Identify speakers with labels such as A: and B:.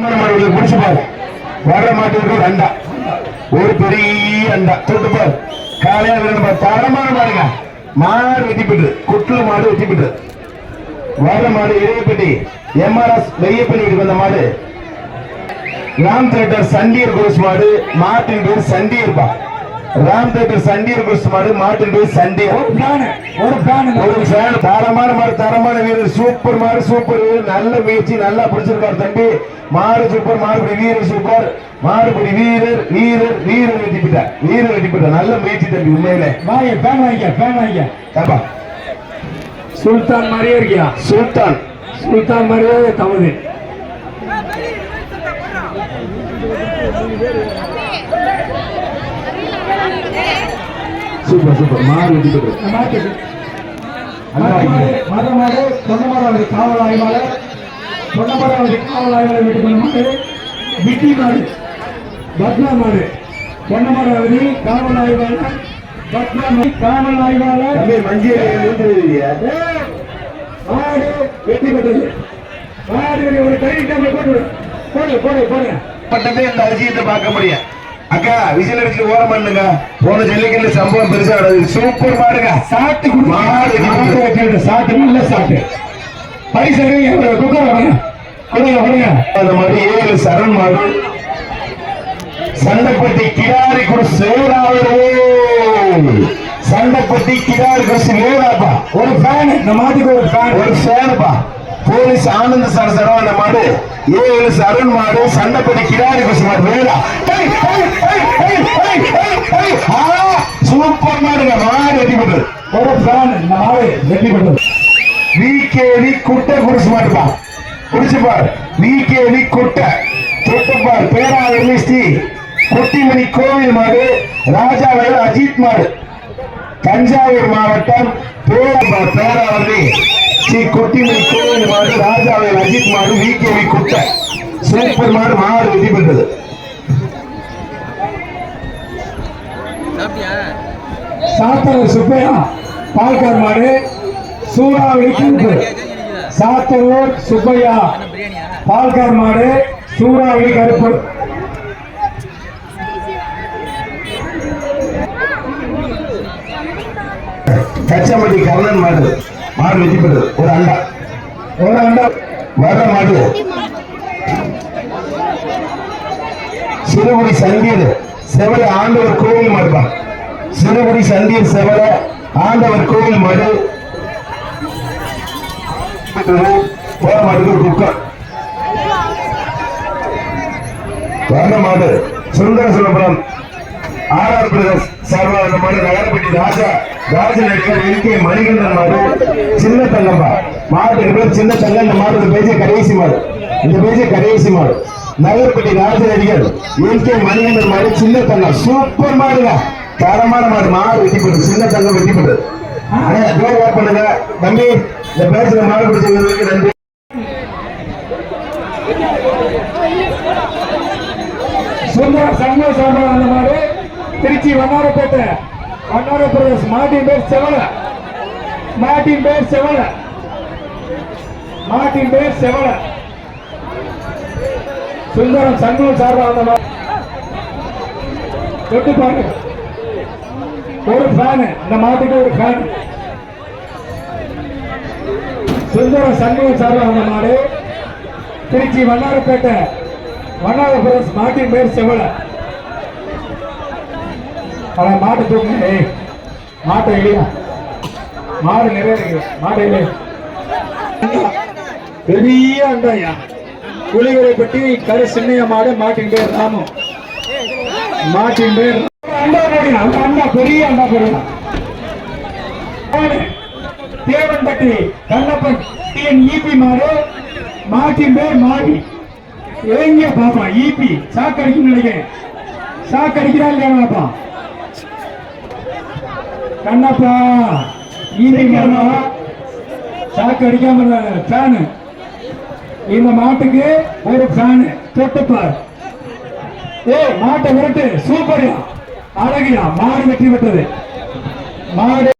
A: அம்மன் மாடுகளுக்கு பிடிச்சு பாரு. வர்ற மாட்டுக்கு அண்டா. ஒரு பெரிய அண்டா. தொட்டு பாரு. காலையில ரெண்டு தரமான பாருங்க மாடு வெட்டி போட்டு மாடு வெட்டி போட்டு வர்ற மாடு இறையப்பட்டி. எம்ஆர்எஸ் வெய்யப்பள்ளி வீட்டுக்கு வந்த மாடு. ராம் தேட்டர் சண்டியர் குருஸ் மாடு. மாட்டின் பேர் சண்டியர்பா. ராம் தேட்டர் சண்டியர் மாடு பேர் சண்டியர்
B: ஒரு பிளான் ஒரு பிளான்
A: ஒரு ஃபேன் தரமான மாடு தரமான வீரர் சூப்பர் மாடு சூப்பர் நல்ல முயற்சி நல்லா பிடிச்சிருக்காரு தம்பி மாடு சூப்பர் மாடுபடி வீரர் சூப்பர் மாடுபடி வீரர் வீரர் வீரர் வெட்டி போட்டார் வீரர் வெட்டி போட்டார் நல்ல முயற்சி தம்பி உண்மையில
B: வாங்க ஃபேன் வாங்கிக்க ஃபேன் வாங்கிக்க
A: தப்பா
B: சுல்தான் மாதிரியே இருக்கியா
A: சுல்தான்
B: சுல்தான் மாதிரியே தவறு
A: சூப்பர் சூப்பர். வெட்டி போட்டார்
B: மதமாடு பொன்னமராவதி காவல் ஆய்வாளர். பொன்னமராவதி காவல் ஆய்வாளர் வீட்டுக்கு மாடு. விட்டி மாடு பத்மா மாடு. பொன்னமராவதி காவல் ஆய்வாளர். பத்மா மாடு காவல் ஆய்வாளர்.
A: மஞ்சள்
B: மாடு வெட்டி பெற்றது மாடு ஒரு கை போட்டு. போடு போடு போடுங்க
A: பட்டதே இந்த அதிசயத்தை பார்க்க முடியும் அக்கா விசில் அடிச்சு ஓரம் பண்ணுங்க. போன ஜல்லிக்கட்டு சம்பவம் பெருசா சூப்பர் மாடுங்க
B: சாட்டு
A: மாடு.
B: சாட்டு நல்ல சாட்டு. பரிசு குக்கர் கொடுங்க. கொடுங்க
A: அந்த மாதிரி ஏழு சரண் மாடு. சண்டைப்பட்டி கிடாரி குடிசு சண்டைப்பட்டி கிடாரி குடிசு
B: ஒரு ஃபேன் இந்த மாட்டுக்கு ஒரு ஃபேன்
A: ஒரு சேனப்பா போலீஸ் ஆனந்த சார் சரவண மாடு ஏழு சரண் மாடு சண்டைப்பட்டி கிடாரி குடிசு மாடு வேறா ஹை, ஹை, ஹை, ஹை, ஹை, ஹை, ஹை. ஆ, சூப்பர் மாடுங்க மாடு வெட்டி போட்டு
B: ஒரு ஃபேன் இந்த வெட்டி பெற்றது
A: விகேவி குட்டை குடிச்சு மாட்டுப்பா குடிச்சு பார் விகேவி குட்டை. தொட்டுப்பார். பேரா ஸ்ரீ குட்டிமணி கோவில் மாடு ராஜாவயல் அஜித் மாடு. தஞ்சாவூர் மாவட்டம் ஸ்ரீ குட்டிமணி கோவில் மாடு ராஜாவயல் அஜித் மாடு விகேவி குட்டை சூப்பர் மாடு மாடு வெற்றி பெற்றது
C: சாப்பிட்டியா
B: சாத்தூர் சுப்பையா பால்கார் மாடு சூறாவளி கருப்பு சாத்தூர் சுப்பையா பால்கார் மாடு சூறாவளி கருப்பு
A: கச்சம்பட்டி கர்ணன் மாடு மாடு வெற்றி பெற்றது ஒரு அண்டா.
B: ஒரு அண்டா.
A: வர மாடு. சிறுகுடி சந்தியர். செவல ஆண்டவர் கோவில் மாடுதான் சிறுகுடி சந்தியர் செவல ஆண்டவர் கோவில் மாடு. போற மாட்டுக்கு ஒரு குக்கம் வர்ற மாடு. சுந்தர சுலபுரம் ஆர்ஆர் பிரதர்ஸ் சார்பாக அந்த மாதிரி நகரப்பட்டி ராஜா ராஜ நடிகர் என் கே. மணிகண்டன் மாடு சின்ன தங்கம்பா மாட்டுக்கு பேர் சின்ன தங்கம் இந்த மாடு பேஜே கடைசி மாடு இந்த பேஜே கடைசி மாடு நகரப்பட்டி ராஜ நடிகர் என் கே. மணிகண்டன் மாடு சின்ன தங்கம். சூப்பர் மாடுங்க. தரமான மாடு. மாடு வெட்டி போட்டு சின்ன தங்கம் வெட்டி போட்டு. டோர் ஓப்பன் பண்ணுங்க. தம்பி இந்த பேசுற மாடு பிடிச்சவங்களுக்கு நன்றி.
B: சுந்தர சண்முக சாம்பார் அந்த மாடு. திருச்சி வண்ணாரப்பேட்டை. வண்ணார பிரதேஷ் மாட்டின் பேர் செவல. மாட்டின் பேர் செவல. மாட்டின் பேர் செவல. சுந்தரம் சங்கம் சார்பாக அந்த தொட்டு பாருங்க. ஒரு ஃபேனு இந்த மாட்டுக்கு ஒரு ஃபேன் சுந்தரம் சங்கம் சார்பாக அந்த மாடு. திருச்சி வண்ணாரப்பேட்டை. வண்ணாரபுரம் மாட்டின் பேர் செவலை. அவன் மாட்டு தூக்கு ஏய் மாட்டை இல்லையா மாடு நிறைய இருக்கு. மாடு இல்லை பெரிய அண்டாயா. புலிகளை பற்றி கரு சின்னைய மாடு மாட்டின் பேர் ராமு. மாட்டின் பேர் அண்டா போடுங்க அண்டா பெரிய அண்டா போடுங்க தேவன்பட்டி கண்ணப்பன் டிஎன் ஈபி மாடு மாட்டின் பேர் மாடி. எங்க பாப்பா ஈபி சாக்கடிக்கும் நினைக்கிறேன். சாக்கடிக்கிறா இல்லையா பாப்பா கண்ணப்பா ஈபி மாமா சாக்கு அடிக்காம ஃபேனு இந்த மாட்டுக்கு ஒரு ஃபேனு தொட்டுப்பார் ஏய் மாட்டை விரட்டு. சூப்பர்யா. அழகியா. மாடு வெற்றி பெற்றது. மாடு